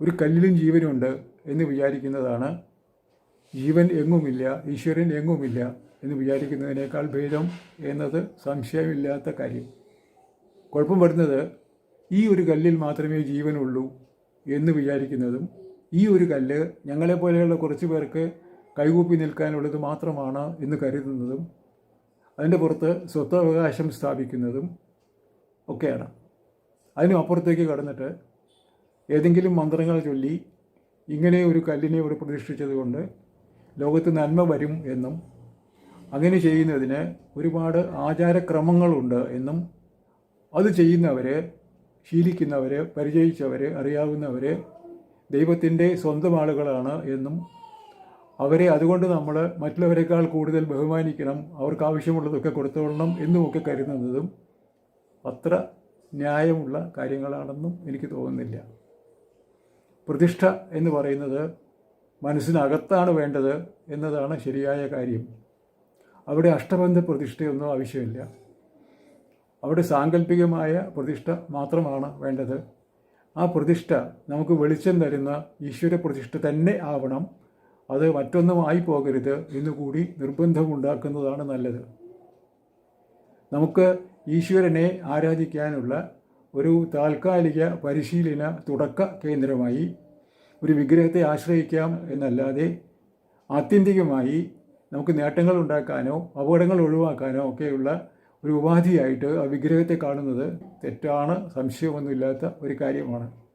ഒരു കല്ലിലും ജീവനുണ്ട് എന്ന് വിചാരിക്കുന്നതാണ്. ജീവൻ എങ്ങുമില്ല ഈശ്വരൻ എങ്ങുമില്ല എന്ന് വിചാരിക്കുന്നതിനേക്കാൾ ഭേദം എന്നത് സംശയമില്ലാത്ത കാര്യം. കുഴപ്പം വരുന്നത് ഈ ഒരു കല്ലിൽ മാത്രമേ ജീവനുള്ളൂ എന്ന് വിചാരിക്കുന്നതും ഈ ഒരു കല്ല് ഞങ്ങളെപ്പോലെയുള്ള കുറച്ച് പേർക്ക് കൈകൂപ്പി നിൽക്കാനുള്ളത് മാത്രമാണ് എന്ന് കരുതുന്നതും അതിന്റെ പുറത്ത് സ്വത്തവകാശം സ്ഥാപിക്കുന്നതും ഒക്കെയാണ്. അതിനും അപ്പുറത്തേക്ക് കടന്നിട്ട് ഏതെങ്കിലും മന്ത്രങ്ങൾ ചൊല്ലി ഇങ്ങനെ ഒരു കല്ലിനെ ഇവിടെ പ്രതിഷ്ഠിച്ചതുകൊണ്ട് ലോകത്ത് നന്മ വരും എന്നും അങ്ങനെ ചെയ്യുന്നതിന് ഒരുപാട് ആചാരക്രമങ്ങളുണ്ട് എന്നും അത് ചെയ്യുന്നവർ ശീലിക്കുന്നവർ പരിചയിച്ചവർ അറിയാവുന്നവർ ദൈവത്തിന്റെ സ്വന്തം ആളുകളാണ് എന്നും അവരെ അതുകൊണ്ട് നമ്മൾ മറ്റുള്ളവരെക്കാൾ കൂടുതൽ ബഹുമാനിക്കണം അവർക്ക് ആവശ്യമുള്ളതൊക്കെ കൊടുത്തോളണം എന്നുമൊക്കെ കരുതുന്നതും അത്ര ന്യായമുള്ള കാര്യങ്ങളാണെന്നും എനിക്ക് തോന്നുന്നില്ല. പ്രതിഷ്ഠ എന്ന് പറയുന്നത് മനസ്സിനകത്താണ് വേണ്ടത് എന്നതാണ് ശരിയായ കാര്യം. അവിടെ അഷ്ടബന്ധ പ്രതിഷ്ഠയൊന്നും ആവശ്യമില്ല. അവിടെ സാങ്കല്പികമായ പ്രതിഷ്ഠ മാത്രമാണ് വേണ്ടത്. ആ പ്രതിഷ്ഠ നമുക്ക് വെളിച്ചം തരുന്ന ഈശ്വര പ്രതിഷ്ഠ തന്നെ ആവണം. അത് മറ്റൊന്നും ആയി പോകരുത് എന്നുകൂടി നിർബന്ധമുണ്ടാക്കുന്നതാണ് നല്ലത്. നമുക്ക് ഈശ്വരനെ ആരാധിക്കാനുള്ള ഒരു താൽക്കാലിക പരിശീലന തുടക്ക കേന്ദ്രമായി ഒരു വിഗ്രഹത്തെ ആശ്രയിക്കാം എന്നല്ലാതെ ആത്യന്തികമായി നമുക്ക് നേട്ടങ്ങൾ ഉണ്ടാക്കാനോ അപകടങ്ങൾ ഒഴിവാക്കാനോ ഒക്കെയുള്ള ഒരു ഉപാധിയായിട്ട് ആ വിഗ്രഹത്തെ കാണുന്നത് തെറ്റാണ് സംശയമൊന്നുമില്ലാത്ത ഒരു കാര്യമാണ്.